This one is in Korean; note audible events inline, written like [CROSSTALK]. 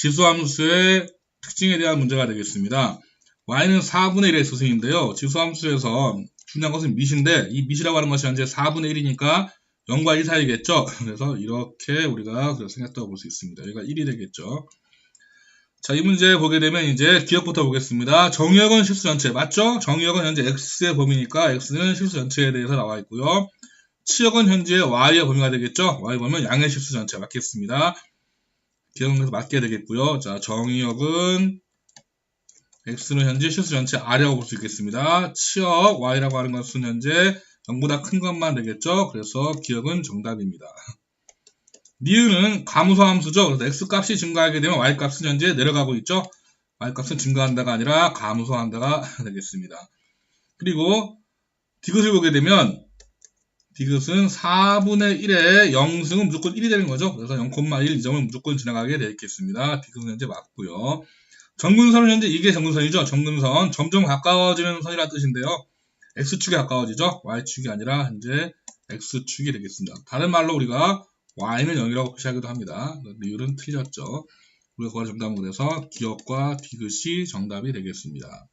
지수함수의 특징에 대한 문제가 되겠습니다. y는 4분의 1의 수승인데요. 지수함수에서 중요한 것은 밑인데 이 밑이라고 하는 것이 현재 4분의 1이니까 0과 1 사이겠죠. [LAUGHS] 그래서 이렇게 우리가 생겼다고 볼수 있습니다. 여기가 1이 되겠죠. 자, 이 문제 보게 되면 이제 기억부터 보겠습니다. 정의역은 실수 전체 맞죠? 정의역은 현재 x의 범위니까 x는 실수 전체에 대해서 나와 있고요. 치역은 현재 y의 범위가 되겠죠? y 보면 양의 실수 전체 맞겠습니다. 기억은 맞게 되겠고요. 자, 정의역은 x는 현재 실수 전체 r이라고 볼 수 있겠습니다. 치역 y라고 하는 것은 현재 0보다 큰 것만 되겠죠? 그래서 기억은 정답입니다. [LAUGHS] 니은은 감소 함수죠. 그래서 x값이 증가하게 되면 y값은 현재 내려가고 있죠. y값은 증가한다가 아니라 감소한다가 [LAUGHS] 되겠습니다. 그리고 디귿을 보게 되면 디귿은 4분의 1의 0승은 무조건 1이 되는 거죠. 그래서 0,1이 점을 무조건 지나가게 되어 있겠습니다. 디귿은 현재 맞고요. 정근선은 현재 이게 정근선이죠. 정근선 점점 가까워지는 선이라는 뜻인데요. x축에 가까워지죠. y축이 아니라 현재 x축이 되겠습니다. 다른 말로 우리가 y는 0이라고 표시하기도 합니다. 리율은 틀렸죠. 우리가 그걸 정답으로 해서 기억과 디귿이 정답이 되겠습니다.